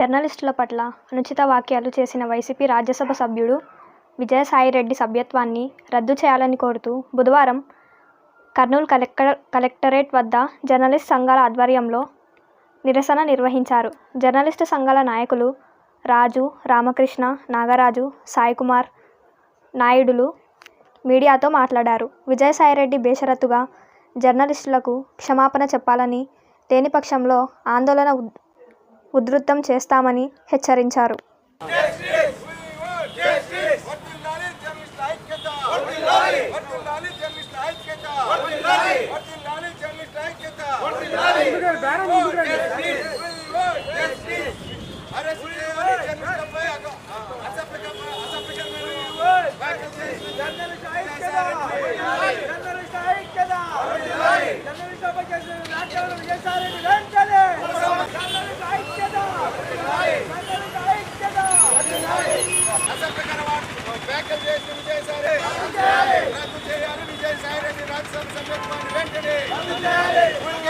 జర్నలిస్టుల పట్ల అనుచిత వ్యాఖ్యలు చేసిన వైసీపీ రాజ్యసభ సభ్యుడు విజయసాయిరెడ్డి సభ్యత్వాన్ని రద్దు చేయాలని కోరుతూ బుధవారం కర్నూలు కలెక్టర్ కలెక్టరేట్ వద్ద జర్నలిస్ట్ సంఘాల ఆధ్వర్యంలో నిరసన నిర్వహించారు. జర్నలిస్టు సంఘాల నాయకులు రాజు రామకృష్ణ నాగరాజు సాయికుమార్ నాయుడులు మీడియాతో మాట్లాడారు. విజయసాయిరెడ్డి బేషరతుగా జర్నలిస్టులకు క్షమాపణ చెప్పాలని లేని పక్షంలో ఆందోళన ఉధృతం చేస్తామని హెచ్చరించారు. వర్ధిల్లాలి ఐక్యత! వర్ధిల్లాలి వర్ధిల్లాలి జర్నలిస్టుల ఐక్యత! వర్ధిల్లాలి వర్ధిల్లాలి జర్నలిస్టుల ఐక్యత వర్ధిల్లాలి జస్టిస్ జస్టిస్ అరెస్ట్ చేయాలి జర్నలిస్టులపై అగ- అసభ్యకరమైన అసభ్యకరమైన వ్యాఖ్యలు చేసిన జర్నలిస్ట్ ఐక్యత జర్నలిస్ట్ ఐక్యత జర్నలిస్టులపై చేసిన వ్యాఖ్యలను విజయసాయిరెడ్డి వెంటనే జర్నలిస్ట్ ఐక్యత జర్నలిస్ట్ ఐక్యత అసభ్యకర వ్యాఖ్యలు చేసిన విజయసాయి రద్దు చేయాలి విజయసాయి రెడ్డి రాజ్యసభ సభ్యత్వాన్ని వెంటనే Full vote.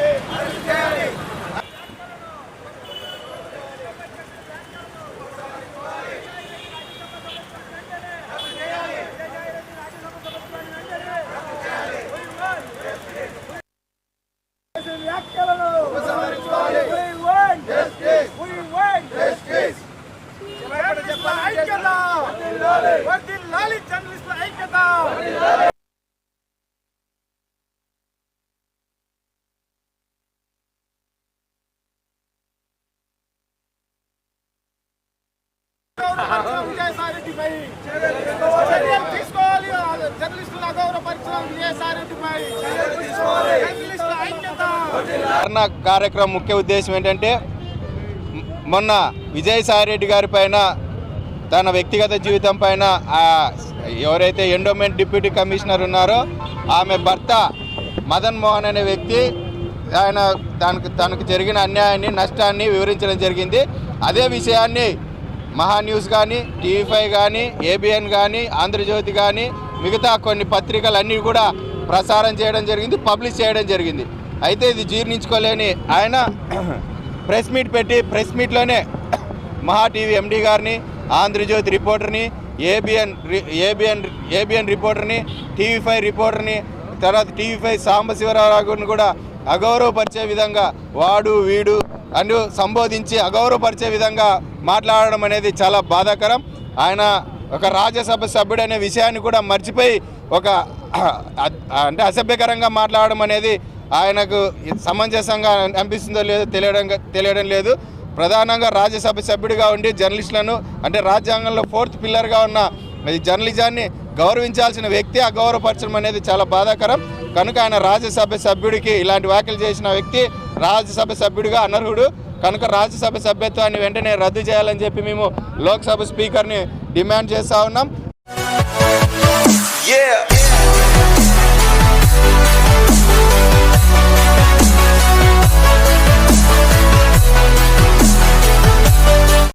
జర్నలిస్టుల ఐక్యత వర్ధిల్లాలి జర్నలిస్టుల ఐక్యత విజయసాయిరెడ్డిపై చర్యలు తీసుకోవాలి జర్నలిస్టుల విజయసాయిరెడ్డిపై జర్నలిస్టుల ఐక్యత ధర్నా కార్యక్రమం ముఖ్య ఉద్దేశం ఏంటంటే మొన్న విజయసాయిరెడ్డి గారి పైన తన వ్యక్తిగత జీవితం పైన ఎవరైతే ఎండోమెంట్ డిప్యూటీ కమిషనర్ ఉన్నారో ఆమె భర్త మదన్ మోహన్ అనే వ్యక్తి ఆయన తనకు తనకు జరిగిన అన్యాయాన్ని నష్టాన్ని వివరించడం జరిగింది. అదే విషయాన్ని మహా న్యూస్ కానీ టీవీ ఫైవ్ కానీ ఏబిఎన్ కానీ ఆంధ్రజ్యోతి కానీ మిగతా కొన్ని పత్రికలన్నీ కూడా ప్రసారం చేయడం జరిగింది పబ్లిష్ చేయడం జరిగింది. అయితే ఇది జీర్ణించుకోలేని ఆయన ప్రెస్ మీట్ పెట్టి ప్రెస్ మీట్లోనే మహా టీవీ ఎండీ గారిని ఆంధ్రజ్యోతి రిపోర్టర్ని ఏబిఎన్ ఏబిఎన్ ఏబిఎన్ రిపోర్టర్ని టీవీ ఫైవ్ రిపోర్టర్ని తర్వాత టీవీ ఫైవ్ సాంబశివరావుని కూడా అగౌరవపరిచే విధంగా వాడు వీడు అని సంబోధించి అగౌరవపరిచే విధంగా మాట్లాడడం అనేది చాలా బాధాకరం. ఆయన ఒక రాజ్యసభ సభ్యుడు అనే విషయాన్ని కూడా మర్చిపోయి ఒక అంటే అసభ్యకరంగా మాట్లాడడం అనేది ఆయనకు సమంజసంగా అనిపిస్తుందో లేదో తెలియడం తెలియడం లేదు. ప్రధానంగా రాజ్యసభ సభ్యుడిగా ఉండి జర్నలిస్టులను అంటే రాజ్యాంగంలో ఫోర్త్ పిల్లర్గా ఉన్న జర్నలిజాన్ని గౌరవించాల్సిన వ్యక్తి అగౌరవపరచడం అనేది చాలా బాధాకరం. కనుక ఆయన రాజ్యసభ సభ్యుడికి ఇలాంటి వ్యాఖ్యలు చేసిన వ్యక్తి రాజ్యసభ సభ్యుడిగా అనర్హుడు. కనుక రాజ్యసభ సభ్యత్వాన్ని వెంటనే రద్దు చేయాలని చెప్పి మేము లోక్సభ స్పీకర్ని డిమాండ్ చేస్తూ ఉన్నాం. Yeah.